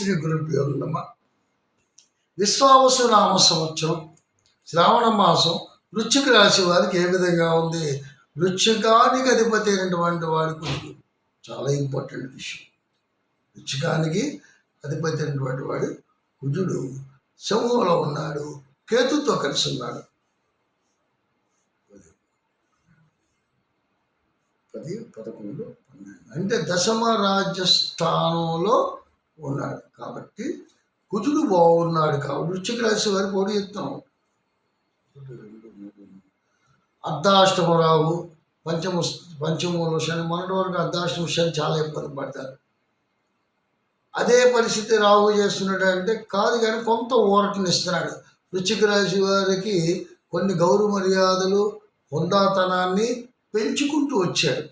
శ్రీ గురుభ్యో నమ విశ్వావసు నామ సంవత్సరం శ్రావణ మాసం వృచ్చిక రాశి వారికి ఏ విధంగా ఉంది? వృచ్చికానికి అధిపతి అయినటువంటి వాడి కుజుడు చాలా ఇంపార్టెంట్ విషయం. వృచ్చికానికి అధిపతి అయినటువంటి వాడు కుజుడు. సింహంలో ఉన్నాడు. కేతుతో కలిసి ఉన్నాడు. పది పదకొండు పన్నెండు. అంటే దశమ రాజ్య స్థానంలో ఉన్నాడు. కాబట్టి కుజుడు బాగున్నాడు కాబట్టి వృశ్చిక రాశి వారికి ఓడి చెప్తాం అర్ధాష్టమ రావు పంచమ పంచమూల శని మొన్నటి వరకు అర్ధాష్టమ శని చాలా ఇబ్బంది పడతారు అదే పరిస్థితి రావు చేస్తున్నాడు అంటే కాదు కానీ కొంత ఊరటనిస్తున్నాడు వృశ్చిక రాశి వారికి కొన్ని గౌరవ మర్యాదలు హుందాతనాన్ని పెంచుకుంటూ వచ్చాడు.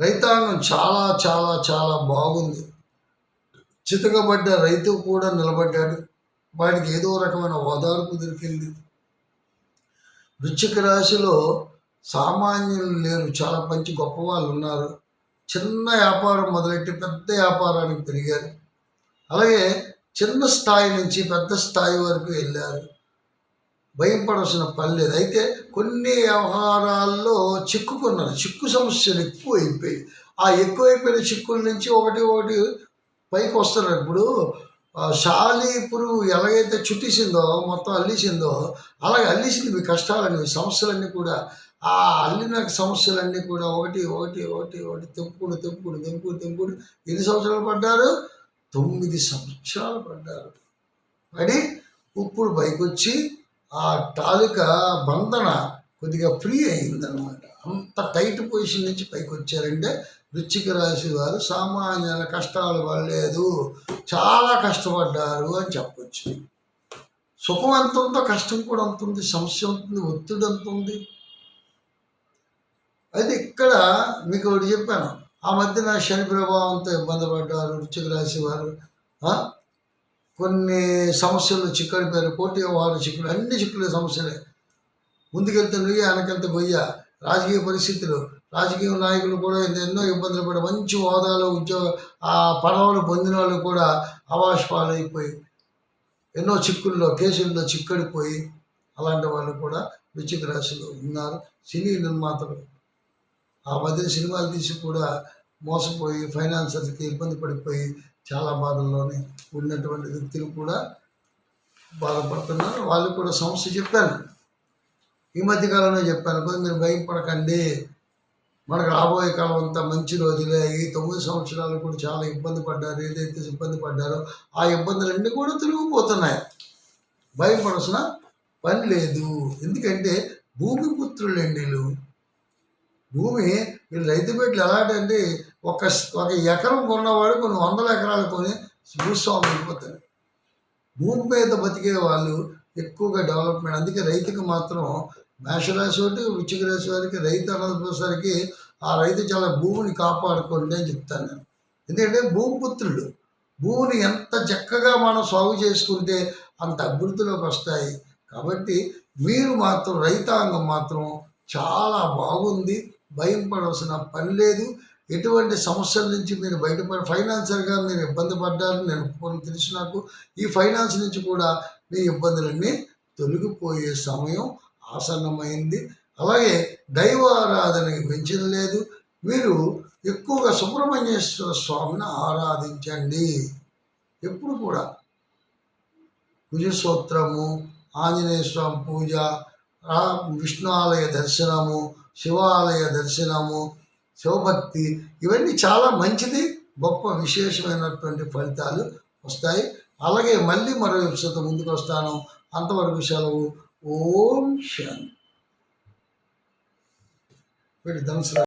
రైతాంగం చాలా చాలా చాలా బాగుంది. చితకబడ్డ రైతు కూడా నిలబడ్డాడు. వాడికి ఏదో రకమైన ఓదార్పు దొరికింది. వృశ్చిక రాశిలో సామాన్యులు లేరు. చాలా మంచి గొప్ప వాళ్ళు ఉన్నారు. చిన్న వ్యాపారం మొదలెట్టి పెద్ద వ్యాపారానికి పెరిగారు. అలాగే చిన్న స్థాయి నుంచి పెద్ద స్థాయి వరకు వెళ్ళారు. భయం పడాల్సిన పని లేదు. అయితే కొన్ని వ్యవహారాల్లో చిక్కుకున్నారు. చిక్కు సమస్యలు ఎక్కువ అయిపోయి ఆ ఎక్కువైపోయిన చిక్కుల నుంచి ఒకటి ఒకటి పైకి వస్తున్నారు. ఇప్పుడు ఆ శాలి పురుగు ఎలాగైతే చుట్టేసిందో మొత్తం అల్లిసిందో అలాగే అల్లిసింది మీ కష్టాలన్నీ సమస్యలన్నీ కూడా ఆ అల్లిన సమస్యలన్నీ కూడా ఒకటి ఒకటి ఒకటి ఒకటి తెంపుకుని తెంపుకుని తెంపుకుని తెంపుకుని ఎన్ని సంవత్సరాలు పడ్డారు? తొమ్మిది సంవత్సరాలు పడ్డారు. పడి ఇప్పుడు పైకి వచ్చి ఆ తాలూకా బంధన కొద్దిగా ఫ్రీ అయిందనమాట అంత టైట్ పొజిషన్ నుంచి పైకి వచ్చారంటే వృశ్చిక రాశి వారు సామాన్యుల కష్టాలు పడలేదు చాలా కష్టపడ్డారు అని చెప్పొచ్చు. సుఖం ఎంత ఉందో కష్టం కూడా అంత ఉంది సమస్య ఉంటుంది ఒత్తిడి ఎంత ఉంది. అయితే ఇక్కడ మీకు ఒకటి చెప్పాను. ఆ మధ్యన శని ప్రభావంతో ఇబ్బంది పడ్డారు వృశ్చిక రాశి వారు కొన్ని సమస్యలు చిక్కడిపోయారు కోటి వ్యవహార చిక్కులు అన్ని చిక్కులే సమస్యలే. ముందుకెళ్తే నువ్వు వెనకెళ్తే గొయ్య రాజకీయ పరిస్థితులు. రాజకీయ నాయకులు కూడా ఎన్నో ఇబ్బందులు పడి మంచి హోదాలో ఉద్యోగ ఆ పదవులు పొందిన వాళ్ళు కూడా అవాష్పాలైపోయి ఎన్నో చిక్కుల్లో కేసుల్లో చిక్కడిపోయి అలాంటి వాళ్ళు కూడా వృశ్చిక రాశిలో ఉన్నారు. సినీ నిర్మాతలు. ఆ మధ్య సినిమాలు తీసి కూడా మోసపోయి ఫైనాన్సర్స్కి ఇబ్బంది పడిపోయి చాలా బాధల్లోనే ఉన్నటువంటి వ్యక్తులు కూడా బాధపడుతున్నారు వాళ్ళు కూడా సమస్య చెప్పాను ఈ మధ్యకాలంలో చెప్పాను కొంచెం మీరు భయపడకండి. మనకు రాబోయే కాలం అంతా మంచి రోజులే. ఈ తొమ్మిది సంవత్సరాలు కూడా చాలా ఇబ్బంది పడ్డారు. ఏదైతే ఇబ్బంది పడ్డారో ఆ ఇబ్బందులన్నీ కూడా తిరిగిపోతున్నాయి. భయపడాల్సిన పని లేదు. ఎందుకంటే భూమి పుత్రులండి అండి భూమి వీళ్ళు రైతు బిడ్డలు ఎలాంటంటే ఒక ఒక ఎకరం కొన్నవాడు కొన్ని వందల ఎకరాలు కొని భూస్వామి అయిపోతారు. భూమి మీద బతికే వాళ్ళు ఎక్కువగా డెవలప్మెంట్ అందుకే రైతుకి మాత్రం మేషరాశి ఒకటి వృచ్చిక రాశి వారికి రైతు అన్నసరికి ఆ రైతు చాలా భూమిని కాపాడుకోండి అని చెప్తాను నేను. ఎందుకంటే భూపుత్రుడు భూమిని ఎంత చక్కగా మనం సాగు చేసుకుంటే అంత అభివృద్ధిలోకి వస్తాయి. కాబట్టి మీరు మాత్రం రైతాంగం మాత్రం చాలా బాగుంది. భయం పడవలసిన పని లేదు. ఎటువంటి సమస్యల నుంచి మీరు బయటపడి ఫైనాన్షియల్గా మీరు ఇబ్బంది పడ్డారని నేను ఒప్పుకొని తెలిసి నాకు ఈ ఫైనాన్స్ నుంచి కూడా మీ ఇబ్బందులన్నీ తొలగిపోయే సమయం ఆసన్నమైంది. అలాగే దైవ ఆరాధనకి పెంచిన లేదు. మీరు ఎక్కువగా సుబ్రహ్మణ్యేశ్వర స్వామిని ఆరాధించండి. ఎప్పుడు కూడా. కుజస్తోత్రము ఆంజనేయ స్వామి పూజ రా విష్ణు ఆలయ దర్శనము శివాలయ దర్శనము శివభక్తి ఇవన్నీ చాలా మంచిది గొప్ప విశేషమైనటువంటి ఫలితాలు వస్తాయి. అలాగే మళ్ళీ మరో విషయంతో ముందుకు వస్తాను. అంతవరకు సెలవు. ఓం శాంతి ధనుసు